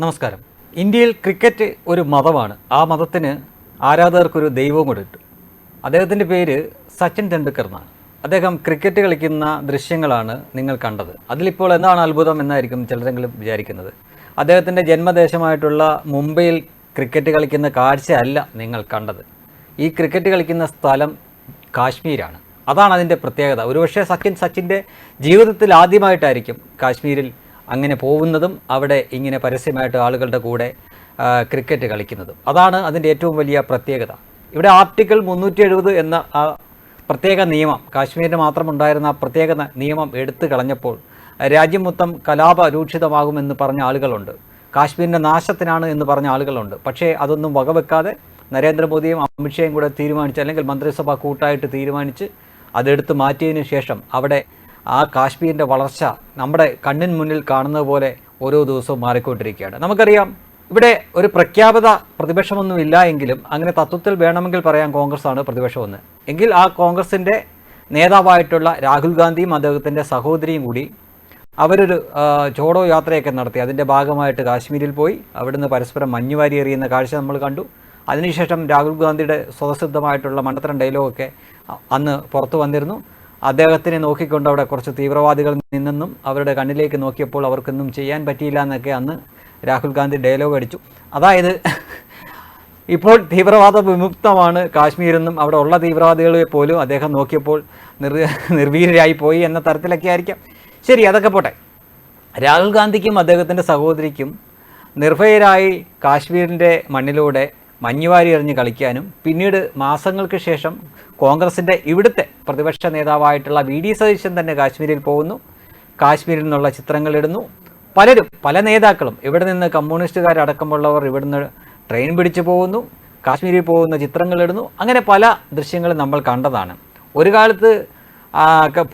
നമസ്കാരം. ഇന്ത്യയിൽ ക്രിക്കറ്റ് ഒരു മതമാണ്. ആ മതത്തിന് ആരാധകർക്കൊരു ദൈവവും കൂടെ ഉണ്ട് അദ്ദേഹത്തിന്റെ പേര് സച്ചിൻ തെണ്ടുൽക്കർ എന്നാണ് അദ്ദേഹം ക്രിക്കറ്റ് കളിക്കുന്ന ദൃശ്യങ്ങളാണ് നിങ്ങൾ കണ്ടത്. അതിലിപ്പോൾ എന്താണ് അത്ഭുതം എന്നായിരിക്കും ചിലരെങ്കിലും വിചാരിക്കുന്നത്. അദ്ദേഹത്തിന്റെ ജന്മദേശമായിട്ടുള്ള മുംബൈയിൽ ക്രിക്കറ്റ് കളിക്കുന്ന കാഴ്ചയല്ല നിങ്ങൾ കണ്ടത്. ഈ ക്രിക്കറ്റ് കളിക്കുന്ന സ്ഥലം കാശ്മീരാണ്. അതാണ് അതിന്റെ പ്രത്യേകത. ഒരുപക്ഷെ സച്ചിൻ സച്ചിന്റെ ജീവിതത്തിൽ ആദ്യമായിട്ടായിരിക്കും കാശ്മീരിൽ അങ്ങനെ പോകുന്നതും അവിടെ ഇങ്ങനെ പരസ്യമായിട്ട് ആളുകളുടെ കൂടെ ക്രിക്കറ്റ് കളിക്കുന്നതും. അതാണ് അതിന്റെ ഏറ്റവും വലിയ പ്രത്യേകത. ഇവിടെ ആർട്ടിക്കിൾ മുന്നൂറ്റി എഴുപത് എന്ന ആ പ്രത്യേക നിയമം കാശ്മീരിന് മാത്രം ഉണ്ടായിരുന്ന ആ പ്രത്യേക നിയമം എടുത്തു കളഞ്ഞപ്പോൾ രാജ്യം മൊത്തം കലാപ രൂക്ഷിതമാകുമെന്ന് പറഞ്ഞ ആളുകളുണ്ട്. കാശ്മീരിന്റെ നാശത്തിനാണ് എന്ന് പറഞ്ഞ ആളുകളുണ്ട്. പക്ഷേ അതൊന്നും വകവെക്കാതെ നരേന്ദ്രമോദിയും അമിത്ഷയും കൂടെ തീരുമാനിച്ച് അല്ലെങ്കിൽ മന്ത്രിസഭ കൂട്ടായിട്ട് തീരുമാനിച്ച് അതെടുത്ത് മാറ്റിയതിനു ശേഷം അവിടെ ആ കാശ്മീരിന്റെ വളർച്ച നമ്മുടെ കണ്ണിന് മുന്നിൽ കാണുന്നത് പോലെ ഓരോ ദിവസവും മാറിക്കൊണ്ടിരിക്കുകയാണ്. നമുക്കറിയാം ഇവിടെ ഒരു പ്രഖ്യാപിത പ്രതിപക്ഷമൊന്നും ഇല്ല എങ്കിലും അങ്ങനെ തത്വത്തിൽ വേണമെങ്കിൽ പറയാം കോൺഗ്രസ് ആണ് പ്രതിപക്ഷമെന്ന്. എങ്കിൽ ആ കോൺഗ്രസിന്റെ നേതാവായിട്ടുള്ള രാഹുൽ ഗാന്ധിയും അദ്ദേഹത്തിന്റെ സഹോദരിയും കൂടി അവരൊരു ചോടോ യാത്രയൊക്കെ നടത്തി. അതിന്റെ ഭാഗമായിട്ട് കാശ്മീരിൽ പോയി. അവിടുന്ന് പരസ്പരം മഞ്ഞുവാരി എറിയുന്ന കാഴ്ച നമ്മൾ കണ്ടു. അതിനുശേഷം രാഹുൽ ഗാന്ധിയുടെ സ്വതസിദ്ധമായിട്ടുള്ള മണ്ടത്തരം ഡയലോഗൊക്കെ അന്ന് പുറത്തു വന്നിരുന്നു. അദ്ദേഹത്തിനെ നോക്കിക്കൊണ്ട് അവിടെ കുറച്ച് തീവ്രവാദികൾ നിന്നെന്നും അവരുടെ കണ്ണിലേക്ക് നോക്കിയപ്പോൾ അവർക്കൊന്നും ചെയ്യാൻ പറ്റിയില്ല എന്നൊക്കെ അന്ന് രാഹുൽ ഗാന്ധി ഡയലോഗ് അടിച്ചു. അതായത് ഇപ്പോൾ തീവ്രവാദ വിമുക്തമാണ് കാശ്മീരെന്നും അവിടെ ഉള്ള തീവ്രവാദികളെ പോലും അദ്ദേഹം നോക്കിയപ്പോൾ നിർ നിർവീര്യരായി പോയി എന്ന തരത്തിലൊക്കെ ആയിരിക്കാം. ശരി അതൊക്കെ പോട്ടെ. രാഹുൽ ഗാന്ധിക്കും അദ്ദേഹത്തിന്റെ സഹോദരിക്കും നിർഭയരായി കാശ്മീരിന്റെ മണ്ണിലൂടെ മഞ്ഞുവാരി എറിഞ്ഞ് കളിക്കാനും പിന്നീട് മാസങ്ങൾക്ക് ശേഷം കോൺഗ്രസിന്റെ ഇവിടുത്തെ പ്രതിപക്ഷ നേതാവായിട്ടുള്ള വി ഡി സതീശൻ തന്നെ കാശ്മീരിൽ പോകുന്നു. കാശ്മീരിൽ നിന്നുള്ള ചിത്രങ്ങൾ ഇടുന്നു. പലരും പല നേതാക്കളും ഇവിടെ നിന്ന് കമ്മ്യൂണിസ്റ്റുകാരടക്കമുള്ളവർ ഇവിടുന്ന് ട്രെയിൻ പിടിച്ചു പോകുന്നു. കാശ്മീരിൽ പോകുന്ന ചിത്രങ്ങൾ ഇടുന്നു. അങ്ങനെ പല ദൃശ്യങ്ങളും നമ്മൾ കണ്ടതാണ്. ഒരു കാലത്ത്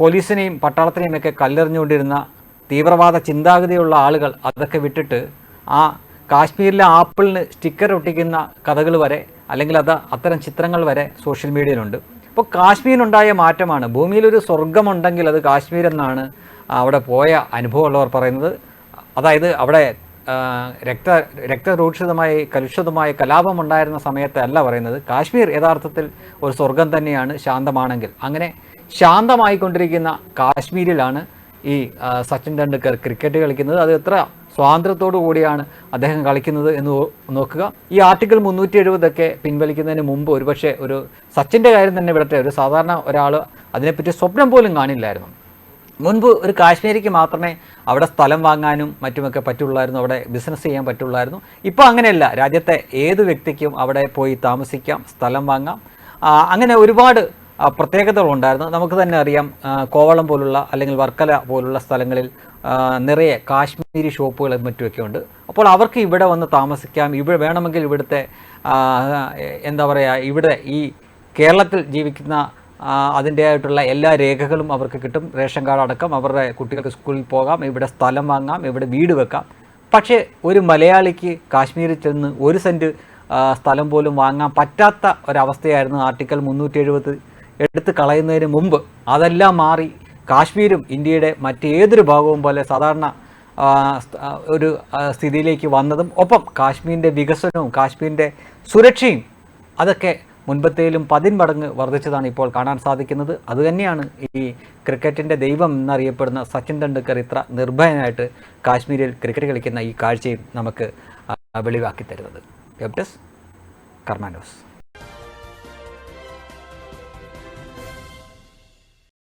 പോലീസിനെയും പട്ടാളത്തിനെയും ഒക്കെ കല്ലെറിഞ്ഞുകൊണ്ടിരുന്ന തീവ്രവാദ ചിന്താഗതിയുള്ള ആളുകൾ അതൊക്കെ വിട്ടിട്ട് ആ കാശ്മീരിലെ ആപ്പിളിന് സ്റ്റിക്കർ ഒട്ടിക്കുന്ന കഥകൾ വരെ അല്ലെങ്കിൽ അത് അത്തരം ചിത്രങ്ങൾ വരെ സോഷ്യൽ മീഡിയയിലുണ്ട്. അപ്പോൾ കാശ്മീരിനുണ്ടായ മാറ്റമാണ്. ഭൂമിയിലൊരു സ്വർഗമുണ്ടെങ്കിൽ അത് കാശ്മീർ എന്നാണ് അവിടെ പോയ അനുഭവമുള്ളവർ പറയുന്നത്. അതായത് അവിടെ രക്ത രക്തരൂക്ഷിതമായി കലുഷിതമായ കലാപം ഉണ്ടായിരുന്ന സമയത്തല്ല പറയുന്നത്. കാശ്മീർ യഥാർത്ഥത്തിൽ ഒരു സ്വർഗം തന്നെയാണ് ശാന്തമാണെങ്കിൽ. അങ്ങനെ ശാന്തമായിക്കൊണ്ടിരിക്കുന്ന കാശ്മീരിലാണ് ഈ സച്ചിൻ ടെണ്ടുൽക്കർ ക്രിക്കറ്റ് കളിക്കുന്നത് അത് എത്ര സ്വാതന്ത്ര്യത്തോടു കൂടിയാണ് അദ്ദേഹം കളിക്കുന്നത് എന്ന് നോക്കുക. ഈ ആർട്ടിക്കിൾ മുന്നൂറ്റി എഴുപതൊക്കെ പിൻവലിക്കുന്നതിന് മുമ്പ് ഒരുപക്ഷെ ഒരു സച്ചിന്റെ കാര്യം തന്നെ വിടട്ടെ. ഒരു സാധാരണ ഒരാൾ അതിനെപ്പറ്റി സ്വപ്നം പോലും കാണില്ലായിരുന്നു. മുൻപ് ഒരു കാശ്മീരിക്ക് മാത്രമേ അവിടെ സ്ഥലം വാങ്ങാനും മറ്റുമൊക്കെ പറ്റുള്ളായിരുന്നു. അവിടെ ബിസിനസ് ചെയ്യാൻ പറ്റുള്ളായിരുന്നു. ഇപ്പോൾ അങ്ങനെയല്ല. രാജ്യത്തെ ഏത് വ്യക്തിക്കും അവിടെ പോയി താമസിക്കാം സ്ഥലം വാങ്ങാം. അങ്ങനെ ഒരുപാട് ആ, പ്രത്യേകതകളുണ്ടായിരുന്നു നമുക്ക് തന്നെ അറിയാം കോവളം പോലുള്ള അല്ലെങ്കിൽ വർക്കല പോലുള്ള സ്ഥലങ്ങളിൽ നിറയെ കാശ്മീരി ഷോപ്പുകളും മറ്റുമൊക്കെ ഉണ്ട്. അപ്പോൾ അവർക്ക് ഇവിടെ വന്ന് താമസിക്കാം. ഇവിടെ വേണമെങ്കിൽ ഇവിടുത്തെ എന്താ പറയുക ഇവിടെ ഈ കേരളത്തിൽ ജീവിക്കുന്ന അതിന്റെതായിട്ടുള്ള എല്ലാ രേഖകളും അവർക്ക് കിട്ടും. റേഷൻ കാർഡ് അടക്കം അവരുടെ കുട്ടികൾക്ക് സ്കൂളിൽ പോകാം. ഇവിടെ സ്ഥലം വാങ്ങാം. ഇവിടെ വീട് വെക്കാം. പക്ഷേ ഒരു മലയാളിക്ക് കാശ്മീരിൽ ചെന്ന് ഒരു സെന്റ് സ്ഥലം പോലും വാങ്ങാൻ പറ്റാത്ത ഒരവസ്ഥയായിരുന്നു ആർട്ടിക്കൽ മുന്നൂറ്റി എഴുപത് എടുത്ത് കളയുന്നതിന് മുമ്പ് അതെല്ലാം മാറി കാശ്മീരും ഇന്ത്യയുടെ മറ്റേതൊരു ഭാഗവും പോലെ സാധാരണ ഒരു സ്ഥിതിയിലേക്ക് വന്നതും ഒപ്പം കാശ്മീരിന്റെ വികസനവും കാശ്മീരിന്റെ സുരക്ഷയും അതൊക്കെ മുൻപത്തേലും പതിന്മടങ്ങ് വർദ്ധിച്ചതാണ് ഇപ്പോൾ കാണാൻ സാധിക്കുന്നത്. അതുതന്നെയാണ് ഈ ക്രിക്കറ്റിന്റെ ദൈവം എന്നറിയപ്പെടുന്ന സച്ചിൻ തെണ്ടുൽക്കർ ഇത്ര നിർഭയനായിട്ട് കാശ്മീരിൽ ക്രിക്കറ്റ് കളിക്കുന്ന ഈ കാഴ്ചയും നമുക്ക് വെളിവാക്കി തരുന്നത്. വെബ് കർമാനോസ്